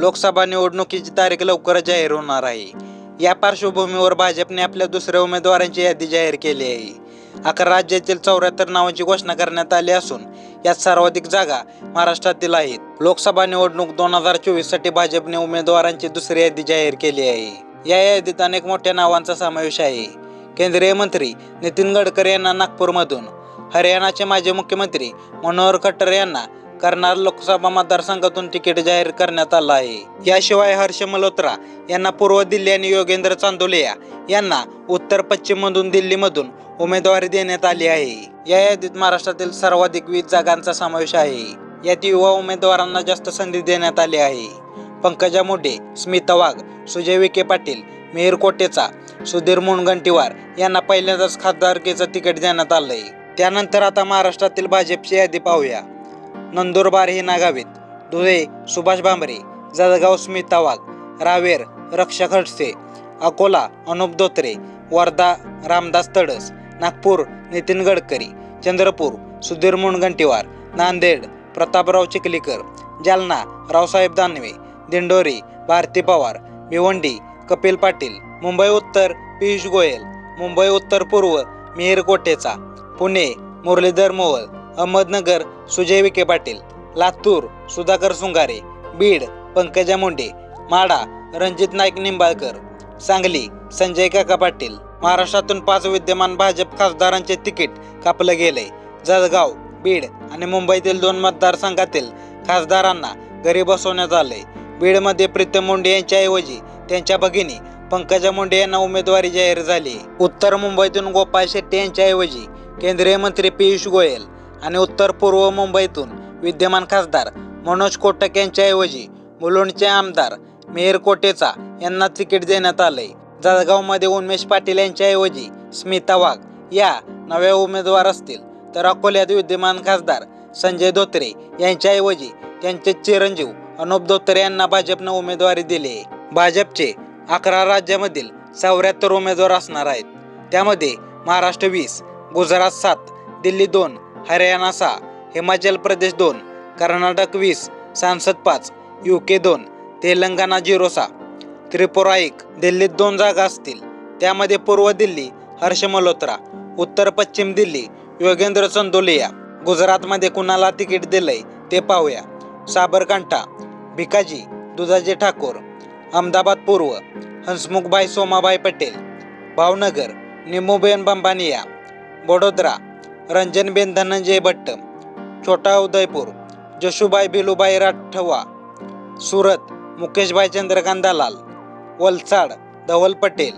लोकसभा निवडणुकीची तारीख लवकरच जाहीर होणार आहे. या पार्श्वभूमीवर भाजपने आपल्या दुसऱ्या उमेदवारांची यादी जाहीर केली आहे. अकरा राज्यातील चौऱ्याहत्तर नावांची घोषणा करण्यात आली असून यात सर्वाधिक जागा महाराष्ट्रातील आहेत. लोकसभा निवडणूक दोन हजार चोवीससाठी भाजपने उमेदवारांची दुसरी यादी जाहीर केली आहे. या यादीत अनेक मोठ्या नावांचा समावेश आहे. केंद्रीय मंत्री नितीन गडकरी यांना नागपूरमधून हरियाणाचे माजी मुख्यमंत्री मनोहर खट्टर यांना करणार लोकसभा मतदारसंघातून तिकीट जाहीर करण्यात आलं आहे. याशिवाय हर्ष मल्होत्रा यांना पूर्व दिल्ली आणि योगेंद्र चांदोलिया यांना उत्तर पश्चिम मधून दिल्लीमधून उमेदवारी देण्यात आली आहे. या यादीत महाराष्ट्रातील सर्वाधिक वीस जागांचा समावेश आहे. यात युवा उमेदवारांना जास्त संधी देण्यात आली आहे. पंकजा मुंडे स्मिता वाघ सुजय विखे पाटील मेहर कोटेचा सुधीर मुनगंटीवार यांना पहिल्यांदाच खासदारकीचं तिकीट देण्यात आलंय. त्यानंतर आता महाराष्ट्रातील भाजपची यादी पाहूया. नंदुरबार हे नागावीत. धुळे सुभाष भांबरे जळगाव स्मिता वाघ रावेर रक्षा खडसे अकोला अनुप धोत्रे वर्धा रामदास तडस नागपूर नितीन गडकरी चंद्रपूर सुधीर मुनगंटीवार नांदेड प्रतापराव चिखलीकर जालना रावसाहेब दानवे दिंडोरी भारती पवार भिवंडी कपिल पाटील मुंबई उत्तर पियुष गोयल मुंबई उत्तर पूर्व मिहीर कोटेचा पुणे मुरलीधर मोहल अहमदनगर सुजय विखे पाटील लातूर सुधाकर सुंगारे बीड पंकजा मुंडे माडा रणजित नाईक निंबाळकर सांगली संजय काका पाटील महाराष्ट्रातून पाच विद्यमान भाजप खासदारांचे तिकीट कापलं गेलंय. जळगाव बीड आणि मुंबईतील दोन मतदारसंघातील खासदारांना घरी बसवण्यात आले बीडमध्ये प्रीतम मुंडे यांच्याऐवजी त्यांच्या भगिनी पंकजा मुंडे यांना उमेदवारी जाहीर झाली. उत्तर मुंबईतून गोपाळ शेट्टी यांच्याऐवजी केंद्रीय मंत्री पियुष गोयल आणि उत्तर पूर्व मुंबईतून विद्यमान खासदार मनोज कोटक यांच्याऐवजी मुलुंडचे आमदार मेहर कोटेचा यांना तिकीट देण्यात आलंय. जळगावमध्ये उन्मेष पाटील यांच्याऐवजी स्मिता वाघ या नव्या उमेदवार असतील तर अकोल्यात विद्यमान खासदार संजय धोत्रे यांच्याऐवजी त्यांचे चिरंजीव अनुप धोत्रे यांना भाजपनं उमेदवारी दिली आहे. भाजपचे अकरा राज्यामधील चौऱ्याहत्तर उमेदवार असणार आहेत. त्यामध्ये महाराष्ट्र वीस गुजरात सात दिल्ली दोन हरियाणा सहा हिमाचल प्रदेश दोन कर्नाटक वीस सांसद पाच यू के दोन तेलंगणा झिरो सहा त्रिपुरा एक दिल्लीत दोन जागा असतील. त्यामध्ये पूर्व दिल्ली हर्ष मल्होत्रा. उत्तर पश्चिम दिल्ली योगेंद्र चंदोलिया. गुजरातमध्ये कुणाला तिकीट दिलंय ते पाहूया. साबरकांठा भिकाजी दुधाजी ठाकूर. अहमदाबाद पूर्व हंसमुखभाई सोमाबाई पटेल. भावनगर निमोबेन बंबानिया. बडोदरा रंजनबेन धनंजय भट्ट. छोटा उदयपूर जशुबाई भिलुबाई राठवा. सुरत मुकेशभाई चंद्रकांत दलाल. वलसाड धवल पटेल.